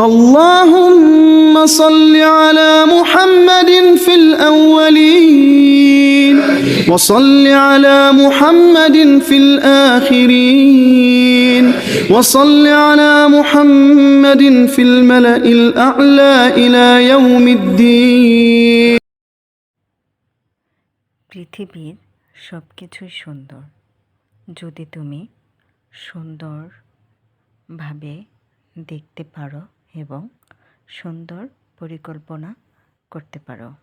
اللهم صل على محمد في الأولين وصل على محمد في الآخرين وصل على محمد في الملأ الأعلى إلى يوم الدين পৃথিবীর সব কিছুই সুন্দর যদি তুমি সুন্দরভাবে দেখতে পারো এবং সুন্দর পরিকল্পনা করতে পারো।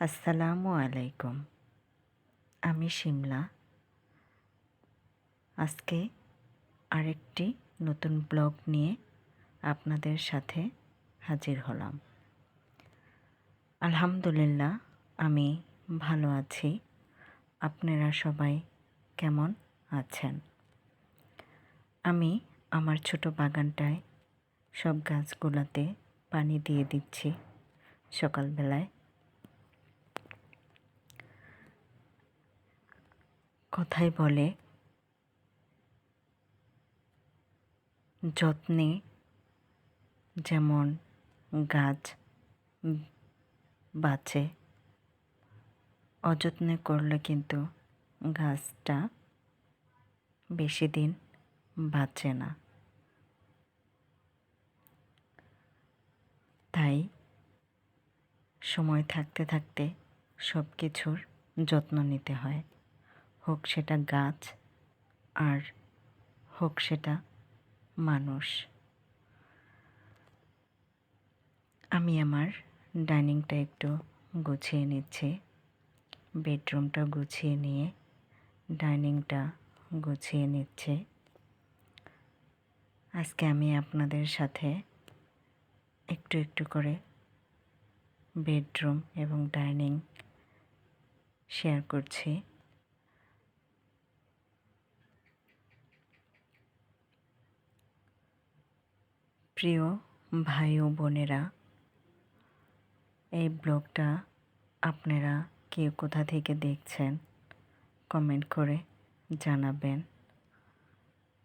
আসসালামু আলাইকুম। আমি শিমলা। আজকে আরেকটি নতুন ব্লগ নিয়ে আপনাদের সাথে হাজির হলাম। আলহামদুলিল্লাহ, আমি ভালো আছি। আপনারা সবাই কেমন আছেন? আমি আমার ছোট বাগানটায় সব গাছগুলোতে পানি দিয়ে দিচ্ছি সকালবেলায়। কথায় বলে, যত্নে যেমন গাছ বাঁচে, অযত্নে করলে কিন্তু গাছটা বেশি দিন বাঁচে না। তাই সময় থাকতে থাকতে সব কিছুর যত্ন নিতে হয়। হোক সেটা গাছ আর হোক সেটা মানুষ। আমি আমার ডাইনিংটা একটু গুছিয়ে নিচ্ছি। বেডরুমটা গুছিয়ে নিয়ে ডাইনিংটা গুছিয়ে নিচ্ছে। আজকে আমি আপনাদের সাথে একটু একটু করে বেডরুম এবং ডাইনিং শেয়ার করছি। প্রিয় ভাই ও বোনেরা, এই ব্লগটা আপনারা কে কোথা থেকে দেখছেন কমেন্ট করে জানাবেন।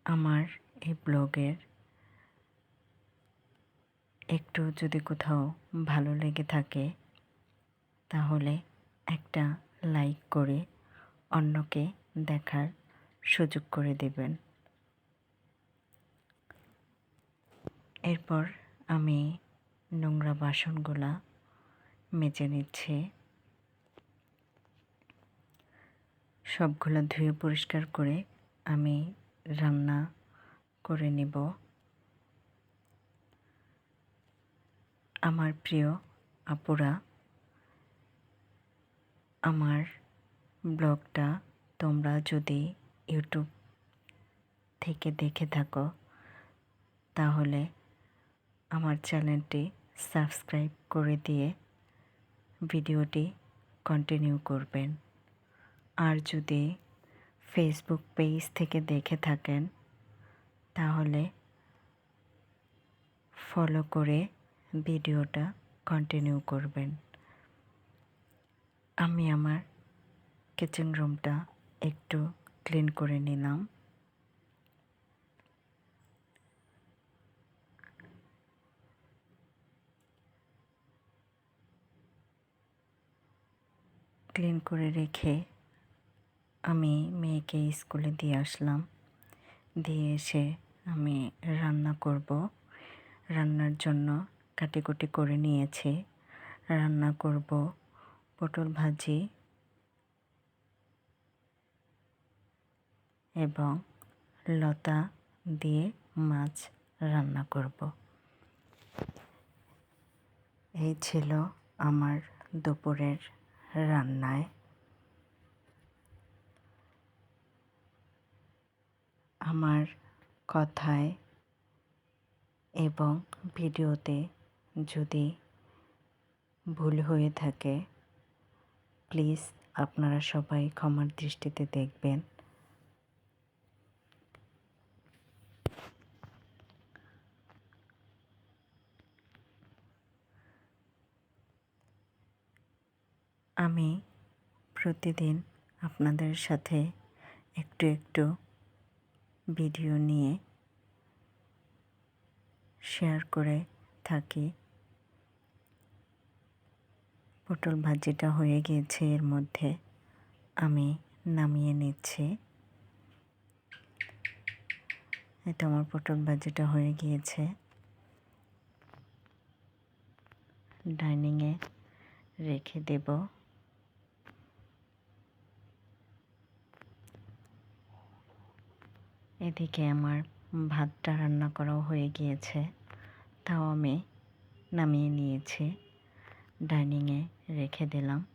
আমার এই ব্লগের একটু যদি কোথাও ভালো লেগে থাকে, তাহলে একটা লাইক করে অন্যকে দেখার সুযোগ করে দেবেন। এরপর আমি নোংরা বাসনগুলা মেজে নিচ্ছি। সবগুলো ধুয়ে পরিষ্কার করে আমি রান্না করে নেব। আমার প্রিয় আপুরা, আমার ব্লগটা তোমরা যদি ইউটিউব থেকে দেখে থাকো, তাহলে আমার চ্যানেলটি সাবস্ক্রাইব করে দিয়ে ভিডিওটি কন্টিনিউ করবেন। আর যদি ফেসবুক পেজ থেকে দেখে থাকেন, তাহলে ফলো করে ভিডিওটা কন্টিনিউ করবেন। আমি আমার কিচেন রুমটা একটু ক্লিন করে নিলাম। ক্লিন করে রেখে আমি মেয়েকে স্কুলে দিয়ে আসলাম। দিয়ে এসে আমি রান্না করব। রান্নার জন্য কাটিকুটি করে নিয়েছি। রান্না করব পটল ভাজি এবং লতা দিয়ে মাছ রান্না করব। এই ছিল আমার দুপুরের রান্নায়। আমার কথায় এবং ভিডিওতে যদি ভুল হয়ে থাকে প্লিজ আপনারা সবাই ক্ষমার দৃষ্টিতে দেখবেন। আমি প্রতিদিন আপনাদের সাথে একটু একটু ভিডিও নিয়ে শেয়ার করে থাকি। পটল ভাজিটা হয়ে গিয়েছে, এর মধ্যে আমি নামিয়ে নিচ্ছি। তো আমার পটল ভাজিটা হয়ে গিয়েছে। ডাইনিংয়ে রেখে দেব। এদিকে আমার ভাতটা রান্না করাও হয়ে গিয়েছে, তাও আমি নামিয়ে নিয়েছি। ডাইনিংয়ে রেখে দিলাম।